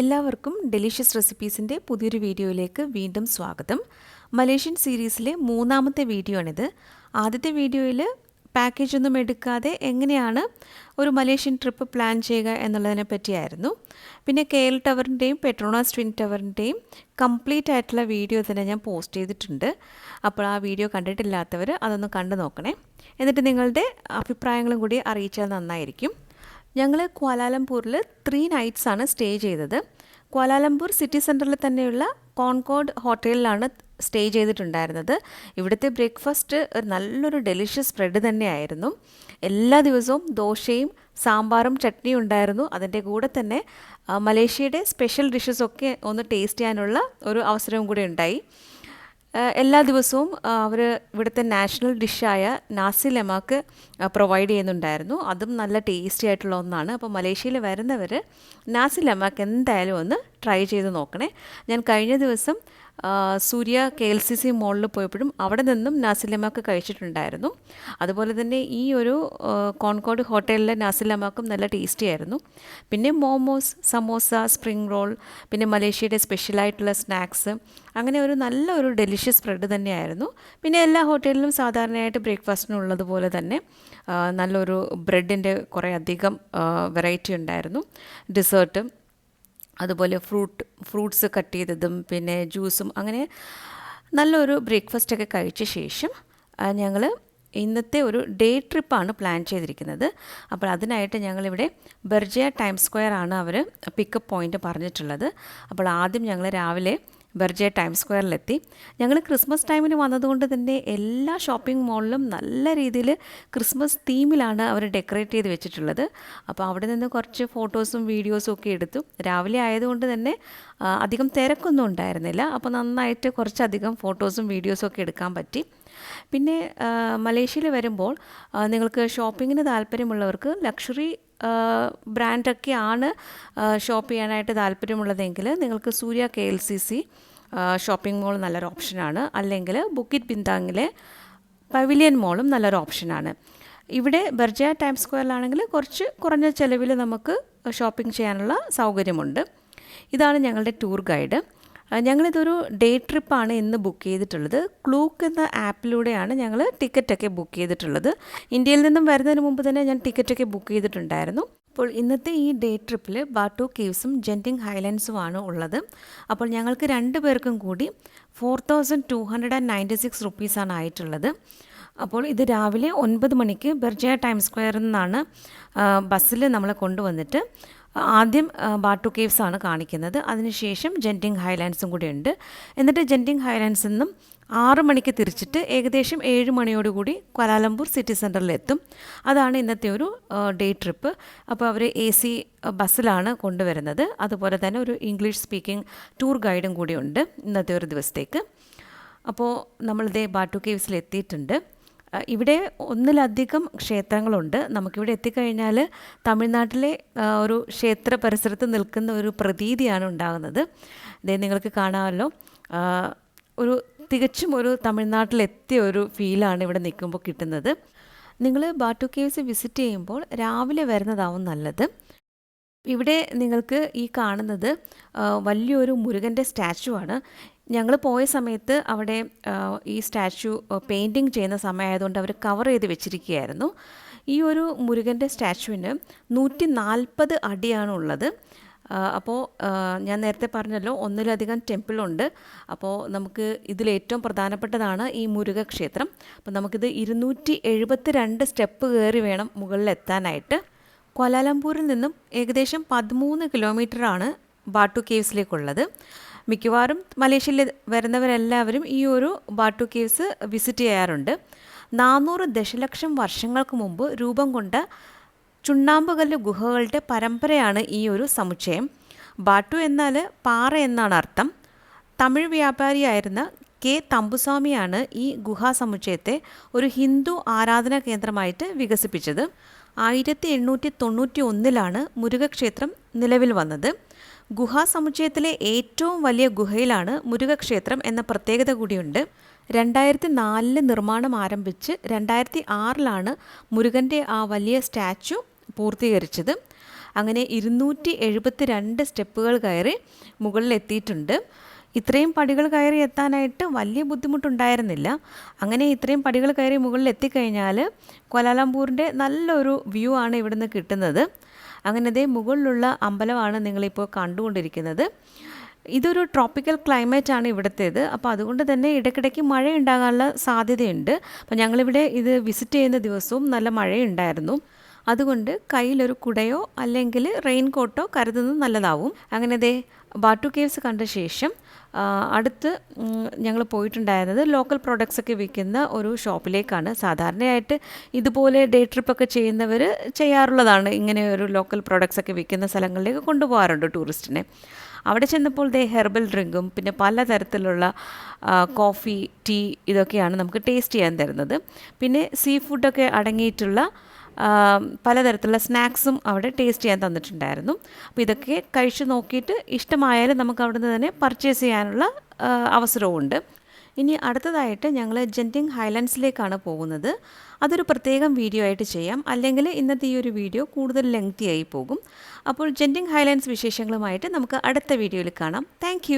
എല്ലാവർക്കും ഡെലിഷ്യസ് റെസിപ്പീസിന്റെ പുതിയൊരു വീഡിയോയിലേക്ക് വീണ്ടും സ്വാഗതം. മലേഷ്യൻ സീരീസിലെ മൂന്നാമത്തെ വീഡിയോ ആണിത് ആദ്യത്തെ വീഡിയോയിൽ പാക്കേജ് ഒന്നും എടുക്കാതെ എങ്ങനെയാണ് ഒരു മലേഷ്യൻ ട്രിപ്പ് പ്ലാൻ ചെയ്യുക എന്നുള്ളതിനെ പറ്റിയായിരുന്നു. പിന്നെ കെ എൽ ടവറിന്റെയും പെട്രോണാസ് ട്വിൻ ടവറിന്റെയും കംപ്ലീറ്റ് ആയിട്ടുള്ള വീഡിയോ തന്നെ ഞാൻ പോസ്റ്റ് ചെയ്തിട്ടുണ്ട്. അപ്പോൾ ആ വീഡിയോ കണ്ടിട്ടില്ലാത്തവർ അതൊന്ന് കണ്ടു നോക്കണേ. എന്നിട്ട് നിങ്ങളുടെ അഭിപ്രായങ്ങളും കൂടി അറിയിച്ചാൽ നന്നായിരിക്കും. ഞങ്ങൾ ക്വാലാലംപൂരിൽ ത്രീ നൈറ്റ്സ് ആണ് സ്റ്റേ ചെയ്തത്. ക്വാലാലംപൂർ സിറ്റി സെന്ററിൽ തന്നെയുള്ള കോൺകോഡ് ഹോട്ടലിലാണ് സ്റ്റേ ചെയ്തിട്ടുണ്ടായിരുന്നത്. ഇവിടുത്തെ ബ്രേക്ക്ഫാസ്റ്റ് ഒരു നല്ലൊരു ഡെലിഷ്യസ് സ്പ്രെഡ് തന്നെയായിരുന്നു. എല്ലാ ദിവസവും ദോശയും സാമ്പാറും ചട്നിയും ഉണ്ടായിരുന്നു. അതിന്റെ കൂടെ തന്നെ മലേഷ്യയുടെ സ്പെഷ്യൽ ഡിഷസ് ഒക്കെ ഒന്ന് ടേസ്റ്റ് ചെയ്യാനുള്ള ഒരു അവസരവും കൂടി ഉണ്ടായി. എല്ലാ ദിവസവും അവർ ഇവിടുത്തെ നാഷണൽ ഡിഷായ നാസി ലെമാക്ക് പ്രൊവൈഡ് ചെയ്യുന്നുണ്ടായിരുന്നു. അതും നല്ല ടേസ്റ്റി ആയിട്ടുള്ള ഒന്നാണ്. അപ്പോൾ മലേഷ്യയിൽ വരുന്നവർ നാസി ലെമാക്ക് എന്തായാലും ഒന്ന് ട്രൈ ചെയ്ത് നോക്കണേ. ഞാൻ കഴിഞ്ഞ ദിവസം Suria K L C C മോളിൽ പോയപ്പോഴും അവിടെ നിന്നും നാസിലമാക്ക് കഴിച്ചിട്ടുണ്ടായിരുന്നു. അതുപോലെ തന്നെ ഈ ഒരു കോൺകോട് ഹോട്ടലിലെ നാസിലമാക്കും നല്ല ടേസ്റ്റി ആയിരുന്നു. പിന്നെ മോമോസ് സമോസ സ്പ്രിംഗ് റോൾ പിന്നെ മലേഷ്യയുടെ സ്പെഷ്യലായിട്ടുള്ള സ്നാക്സ് അങ്ങനെ ഒരു നല്ല ഒരു ഡെലിഷ്യസ് സ്പ്രെഡ് തന്നെയായിരുന്നു. പിന്നെ എല്ലാ ഹോട്ടലിലും സാധാരണയായിട്ട് ബ്രേക്ക്ഫാസ്റ്റിനുള്ളതുപോലെ തന്നെ നല്ലൊരു ബ്രെഡിന്റെ കുറേ അധികം വെറൈറ്റി ഉണ്ടായിരുന്നു. ഡിസേർട്ട് അതുപോലെ ഫ്രൂട്ട് ഫ്രൂട്ട്സ് കട്ട് ചെയ്തതും പിന്നെ ജ്യൂസും അങ്ങനെ നല്ലൊരു ബ്രേക്ക്ഫാസ്റ്റൊക്കെ കഴിച്ച ശേഷം ഞങ്ങൾ ഇന്നത്തെ ഒരു ഡേ ട്രിപ്പാണ് പ്ലാൻ ചെയ്തിരിക്കുന്നത്. അപ്പോൾ അതിനായിട്ട് ഞങ്ങളിവിടെ ബെർജിയ ടൈം സ്ക്വയർ ആണ് അവർ പിക്കപ്പ് പോയിന്റ് പറഞ്ഞിട്ടുള്ളത്. അപ്പോൾ ആദ്യം ഞങ്ങൾ രാവിലെ ബെർജെ ടൈം സ്ക്വയറിലെത്തി. ഞങ്ങൾ ക്രിസ്മസ് ടൈമിന് വന്നതുകൊണ്ട് തന്നെ എല്ലാ ഷോപ്പിംഗ് മോളിലും നല്ല രീതിയിൽ ക്രിസ്മസ് തീമിലാണ് അവർ ഡെക്കറേറ്റ് ചെയ്ത് വെച്ചിട്ടുള്ളത്. അപ്പോൾ അവിടെ നിന്ന് കുറച്ച് ഫോട്ടോസും വീഡിയോസും ഒക്കെ എടുത്തു. രാവിലെ ആയതുകൊണ്ട് തന്നെ അധികം തിരക്കൊന്നും ഉണ്ടായിരുന്നില്ല. അപ്പോൾ നന്നായിട്ട് കുറച്ചധികം ഫോട്ടോസും വീഡിയോസും ഒക്കെ എടുക്കാൻ പറ്റി. പിന്നെ മലേഷ്യയിൽ വരുമ്പോൾ നിങ്ങൾക്ക് ഷോപ്പിങ്ങിന് താല്പര്യമുള്ളവർക്ക് ലക്ഷറി ബ്രാൻഡൊക്കെയാണ് ഷോപ്പ് ചെയ്യാനായിട്ട് താല്പര്യമുള്ളതെങ്കിൽ നിങ്ങൾക്ക് Suria K L C C shopping mall നല്ലൊരു ഓപ്ഷനാണ് അല്ലെങ്കിൽ ബുക്കിറ്റ് ബിന്താങ്ങിലെ പവിലിയൻ മോളും നല്ലൊരു ഓപ്ഷനാണ് ഇവിടെ ബർജ ടൈം സ്ക്വയറിലാണെങ്കിൽ കുറച്ച് കുറഞ്ഞ ചിലവിൽ നമുക്ക് ഷോപ്പിംഗ് ചെയ്യാനുള്ള സൗകര്യമുണ്ട്. ഇതാണ് ഞങ്ങളുടെ ടൂർ ഗൈഡ് ഞങ്ങളിതൊരു ഡേ ട്രിപ്പാണ് ഇന്ന് ബുക്ക് ചെയ്തിട്ടുള്ളത്. ക്ലൂക്ക് എന്ന ആപ്പിലൂടെയാണ് ഞങ്ങൾ ടിക്കറ്റൊക്കെ ബുക്ക് ചെയ്തിട്ടുള്ളത്. ഇന്ത്യയിൽ നിന്നും വരുന്നതിന് മുമ്പ് തന്നെ ഞാൻ ടിക്കറ്റൊക്കെ ബുക്ക് ചെയ്തിട്ടുണ്ടായിരുന്നു. അപ്പോൾ ഇന്നത്തെ ഈ ഡേ ട്രിപ്പിൽ ബാട്ടു കേവ്സും ജെന്റിങ് ഹൈലൻഡ്സുമാണ് ഉള്ളത്. അപ്പോൾ ഞങ്ങൾക്ക് രണ്ട് പേർക്കും കൂടി four thousand two hundred and ninety six റുപ്പീസാണ് ആയിട്ടുള്ളത്. അപ്പോൾ ഇത് രാവിലെ ഒൻപത് മണിക്ക് ബെർജയ ടൈം സ്ക്വയറിൽ നിന്നാണ് ബസ്സിൽ നമ്മളെ കൊണ്ടുവന്നിട്ട് ആദ്യം ബാട്ടു കേവ്സ് ആണ് കാണിക്കുന്നത് അതിനുശേഷം ജെന്റിങ് ഹൈലാൻഡ്സും കൂടി ഉണ്ട്. എന്നിട്ട് ജെന്റിങ് ഹൈലാൻഡ്സിൽ നിന്നും ആറ് മണിക്ക് തിരിച്ചിട്ട് ഏകദേശം ഏഴ് മണിയോടുകൂടി ക്വാലാലംപൂർ സിറ്റി സെന്ററിൽ എത്തും. അതാണ് ഇന്നത്തെ ഒരു ഡേ ട്രിപ്പ് അപ്പോൾ അവർ എ സി ബസ്സിലാണ് കൊണ്ടുവരുന്നത്. അതുപോലെ തന്നെ ഒരു ഇംഗ്ലീഷ് സ്പീക്കിംഗ് ടൂർ ഗൈഡും കൂടിയുണ്ട് ഇന്നത്തെ ഒരു ദിവസത്തേക്ക്. അപ്പോൾ നമ്മളിതേ ബാട്ടു കേവ്സിൽ എത്തിയിട്ടുണ്ട്. ഇവിടെ ഒന്നിലധികം ക്ഷേത്രങ്ങളുണ്ട്. നമുക്കിവിടെ എത്തിക്കഴിഞ്ഞാൽ തമിഴ്നാട്ടിലെ ഒരു ക്ഷേത്ര പരിസരത്ത് നിൽക്കുന്ന ഒരു പ്രതീതിയാണ് ഉണ്ടാകുന്നത്. ഇതേ നിങ്ങൾക്ക് കാണാമല്ലോ. ഒരു തികച്ചും ഒരു തമിഴ്നാട്ടിലെത്തിയ ഒരു ഫീലാണ് ഇവിടെ നിൽക്കുമ്പോൾ കിട്ടുന്നത്. നിങ്ങൾ ബാട്ടു കേവ്സ് വിസിറ്റ് ചെയ്യുമ്പോൾ രാവിലെ വരുന്നതാവും നല്ലത്. ഇവിടെ നിങ്ങൾക്ക് ഈ കാണുന്നത് വലിയൊരു മുരുകന്റെ സ്റ്റാച്ചു ആണ്. ഞങ്ങൾ പോയ സമയത്ത് അവിടെ ഈ സ്റ്റാച്ചു പെയിന്റിങ് ചെയ്യുന്ന സമയമായതുകൊണ്ട് അവർ കവർ ചെയ്ത് വെച്ചിരിക്കുകയായിരുന്നു. ഈ ഒരു മുരുകന്റെ സ്റ്റാച്ചുവിന് നൂറ്റി നാൽപ്പത് അടിയാണ് ഉള്ളത്. അപ്പോൾ ഞാൻ നേരത്തെ പറഞ്ഞല്ലോ ഒന്നിലധികം ടെമ്പിളുണ്ട്. അപ്പോൾ നമുക്ക് ഇതിലേറ്റവും പ്രധാനപ്പെട്ടതാണ് ഈ മുരുകക്ഷേത്രം. അപ്പോൾ നമുക്കിത് ഇരുന്നൂറ്റി എഴുപത്തി രണ്ട് സ്റ്റെപ്പ് കയറി വേണം മുകളിലെത്താനായിട്ട്. കോലാലംപൂരിൽ നിന്നും ഏകദേശം പതിമൂന്ന് കിലോമീറ്ററാണ് ബാട്ടു കേവ്സിലേക്കുള്ളത്. മിക്കവാറും മലേഷ്യയിൽ വരുന്നവരെല്ലാവരും ഈ ഒരു ബാട്ടു കേവ്സ് വിസിറ്റ് ചെയ്യാറുണ്ട്. നാനൂറ് ദശലക്ഷം വർഷങ്ങൾക്ക് മുമ്പ് രൂപം കൊണ്ട ചുണ്ണാമ്പുകല്ല് ഗുഹകളുടെ പരമ്പരയാണ് ഈ ഒരു സമുച്ചയം. ബാട്ടു എന്നാൽ പാറ എന്നാണ് അർത്ഥം. തമിഴ് വ്യാപാരിയായിരുന്ന കെ. തമ്പുസ്വാമിയാണ് ഈ ഗുഹാ സമുച്ചയത്തെ ഒരു ഹിന്ദു ആരാധനാ കേന്ദ്രമായിട്ട് വികസിപ്പിച്ചത്. ആയിരത്തി എണ്ണൂറ്റി തൊണ്ണൂറ്റി ഒന്നിലാണ് മുരുകക്ഷേത്രം നിലവിൽ വന്നത്. ഗുഹാ സമുച്ചയത്തിലെ ഏറ്റവും വലിയ ഗുഹയിലാണ് മുരുകക്ഷേത്രം എന്ന പ്രത്യേകത കൂടിയുണ്ട്. രണ്ടായിരത്തി നാലിൽ നിർമ്മാണം ആരംഭിച്ച് രണ്ടായിരത്തി ആറിലാണ് മുരുകന്റെ ആ വലിയ സ്റ്റാച്ചു പൂർത്തീകരിച്ചത്. അങ്ങനെ ഇരുന്നൂറ്റി എഴുപത്തി രണ്ട് സ്റ്റെപ്പുകൾ കയറി മുകളിൽ എത്തിയിട്ടുണ്ട് ഇത്രയും പടികൾ കയറി എത്താനായിട്ട് വലിയ ബുദ്ധിമുട്ടുണ്ടായിരുന്നില്ല. അങ്ങനെ ഇത്രയും പടികൾ കയറി മുകളിൽ എത്തിക്കഴിഞ്ഞാൽ കോലാലംപൂരിന്റെ നല്ലൊരു വ്യൂ ആണ് ഇവിടുന്ന് കിട്ടുന്നത്. അങ്ങനെ ദേ മുകളിലുള്ള അമ്പലമാണ് നിങ്ങളിപ്പോൾ കണ്ടുകൊണ്ടിരിക്കുന്നത്. ഇതൊരു ട്രോപ്പിക്കൽ ക്ലൈമറ്റ് ആണ് ഇവിടുത്തേത്. അപ്പോൾ അതുകൊണ്ട് തന്നെ ഇടയ്ക്കിടയ്ക്ക് മഴയുണ്ടാകാനുള്ള സാധ്യതയുണ്ട്. അപ്പോൾ ഞങ്ങളിവിടെ ഇത് വിസിറ്റ് ചെയ്യുന്ന ദിവസവും നല്ല മഴയുണ്ടായിരുന്നു. അതുകൊണ്ട് കയ്യിലൊരു കുടയോ അല്ലെങ്കിൽ റെയിൻ കോട്ടോ കരുതുന്നത് നല്ലതാവും. അങ്ങനെ ദേ ബാട്ടു കേവ്സ് കണ്ട ശേഷം അടുത്ത് ഞങ്ങൾ പോയിട്ടുണ്ടായിരുന്നത് ലോക്കൽ പ്രോഡക്റ്റ്സ് ഒക്കെ വിൽക്കുന്ന ഒരു ഷോപ്പിലേക്കാണ്. സാധാരണയായിട്ട് ഇതുപോലെ ഡേ ട്രിപ്പൊക്കെ ചെയ്യുന്നവർ ചെയ്യാറുള്ളതാണ്. ഇങ്ങനെ ഒരു ലോക്കൽ പ്രോഡക്റ്റ്സ് ഒക്കെ വിൽക്കുന്ന സ്ഥലങ്ങളിലേക്ക് കൊണ്ടുപോകാറുണ്ട് ടൂറിസ്റ്റിനെ. അവിടെ ചെന്നപ്പോൾ ദേ ഹെർബൽ ഡ്രിങ്കും പിന്നെ പലതരത്തിലുള്ള തരത്തിലുള്ള കോഫി ടീ ഇതൊക്കെയാണ് നമുക്ക് ടേസ്റ്റ് ചെയ്യാൻ തരുന്നത്. പിന്നെ സീ ഫുഡൊക്കെ അടങ്ങിയിട്ടുള്ള പലതരത്തിലുള്ള സ്നാക്സും അവിടെ ടേസ്റ്റ് ചെയ്യാൻ തന്നിട്ടുണ്ടായിരുന്നു. അപ്പോൾ ഇതൊക്കെ കഴിച്ച് നോക്കിയിട്ട് ഇഷ്ടമായാലും നമുക്ക് അവിടെ നിന്ന് തന്നെ പർച്ചേസ് ചെയ്യാനുള്ള അവസരവുമുണ്ട്. ഇനി അടുത്തതായിട്ട് ഞങ്ങൾ ജെന്റിങ് ഹൈലൻഡ്സിലേക്കാണ് പോകുന്നത്. അതൊരു പ്രത്യേകം വീഡിയോ ആയിട്ട് ചെയ്യാം. അല്ലെങ്കിൽ ഇന്നത്തെ ഈ ഒരു വീഡിയോ കൂടുതൽ ലെങ്തി ആയി പോകും. അപ്പോൾ ജെന്റിങ് ഹൈലൻഡ്സ് വിശേഷങ്ങളുമായിട്ട് നമുക്ക് അടുത്ത വീഡിയോയിൽ കാണാം. താങ്ക്